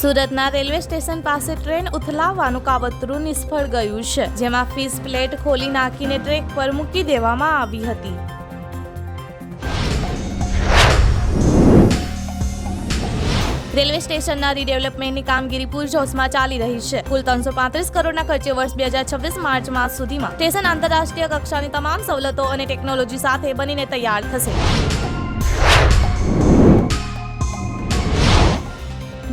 સુરતના railway station પાસે train ઉથલાવવાનું કાવતરું નિષ્ફળ ગયું છે, જેમાં ફીસ પ્લેટ ખોલી નાખીને ટ્રેક પર મૂકી દેવામાં આવી હતી. રેલવે સ્ટેશનના રીડેવલપમેન્ટની કામગીરી પૂરજોશમાં ચાલી રહી છે. કુલ ત્રણસો પાંત્રીસ કરોડના ખર્ચે વર્ષ બે હજાર છવ્વીસ માર્ચ માસ સુધીમાં સ્ટેશન આંતરરાષ્ટ્રીય કક્ષાની તમામ સવલતો અને ટેકનોલોજી સાથે બનીને તૈયાર થશે.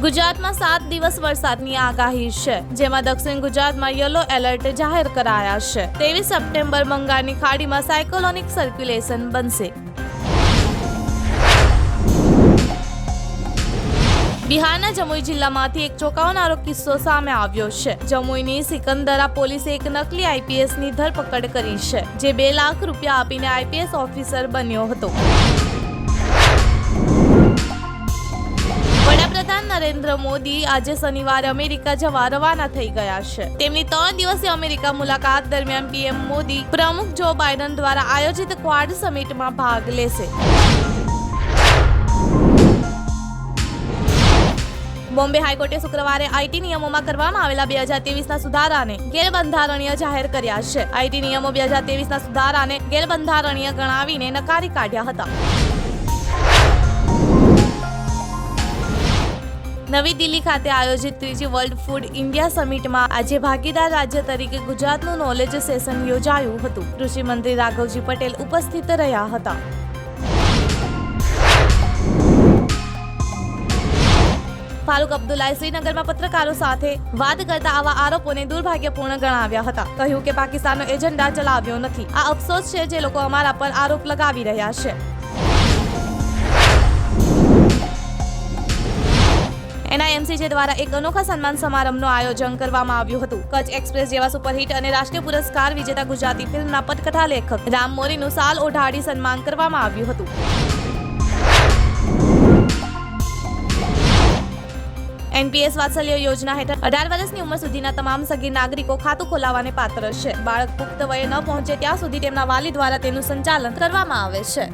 ગુજરાતમાં સાત દિવસ વરસાદની આગાહી છે, જેમાં દક્ષિણ ગુજરાતમાં યલો એલર્ટ જાહેર કરાયા છે. ત્રેવીસ સપ્ટેમ્બર બંગાળની ખાડીમાં સાયકોલોનિક સર્ક્યુલેશન બનશે. બિહારના જમુઈ જિલ્લામાંથી એક ચોંકાવનારો કિસ્સો સામે આવ્યો છે. જમુઈની સિકંદરા પોલીસે એક નકલી આઈપીએસની ધરપકડ કરી છે, જે બે લાખ રૂપિયા આપીને આઈપીએસ ઓફિસર બન્યો હતો. નરેન્દ્ર મોદી આજે શનિવારે અમેરિકા જવા રવાના થઈ ગયા છે. તેમની ત્રણ દિવસીય અમેરિકા મુલાકાત દરમિયાન પીએમ મોદી પ્રમુખ જો બાઇડન દ્વારા આયોજિત ક્વાડ સમિટમાં ભાગ લેશે. બોમ્બે હાઈકોર્ટે શુક્રવારે આઈટી નિયમોમાં કરવામાં આવેલા બે હજાર તેવીસના સુધારાને ગેરબંધારણીય જાહેર કર્યા છે. આઈટી નિયમો બે હજાર તેવીસના સુધારાને ગેરબંધારણીય ગણાવીને નકારી કાઢ્યા હતા. નવી દિલ્હી ખાતે આયોજિત ત્રીજી વર્લ્ડ ફૂડ ઇન્ડિયા સમિટમાં આજે ભાગીદાર રાજ્ય તરીકે ગુજરાતનું નોલેજ સેશન યોજાયું હતું. કૃષિ મંત્રી રાઘવજી પટેલ ઉપસ્થિત રહ્યા હતા. ફારૂક અબ્દુલ્લાએ શ્રીનગરમાં પત્રકારો સાથે વાત કરતા આવા આરોપોને દુર્ભાગ્યપૂર્ણ ગણાવ્યા હતા. કહ્યું કે પાકિસ્તાનનો એજન્ડા ચલાવ્યો નથી. આ અફસોસ છે જે લોકો અમારા પર આરોપ લગાવી રહ્યા છે. એનઆઈએમસીજે દ્વારા એક અનોખા સન્માન સમારંભનું આયોજન કરવામાં આવ્યું હતું. કચ્છ એક્સપ્રેસ જેવા સુપરહિટ અને રાષ્ટ્રીય પુરસ્કાર વિજેતા ગુજરાતી ફિલ્મના પટકથા લેખક રામ મોરીનું સાલ ઓઢાડી સન્માન કરવામાં આવ્યું હતું. એનપીએસ વાત્સલ્ય યોજના હેઠળ અઢાર વર્ષની ઉંમર સુધીના તમામ સગીર નાગરિકો ખાતું ખોલાવવાને પાત્ર છે. બાળક પુખ્ત વયે ન પહોંચે ત્યાં સુધી તેમના વાલી દ્વારા તેનું સંચાલન કરવામાં આવે છે.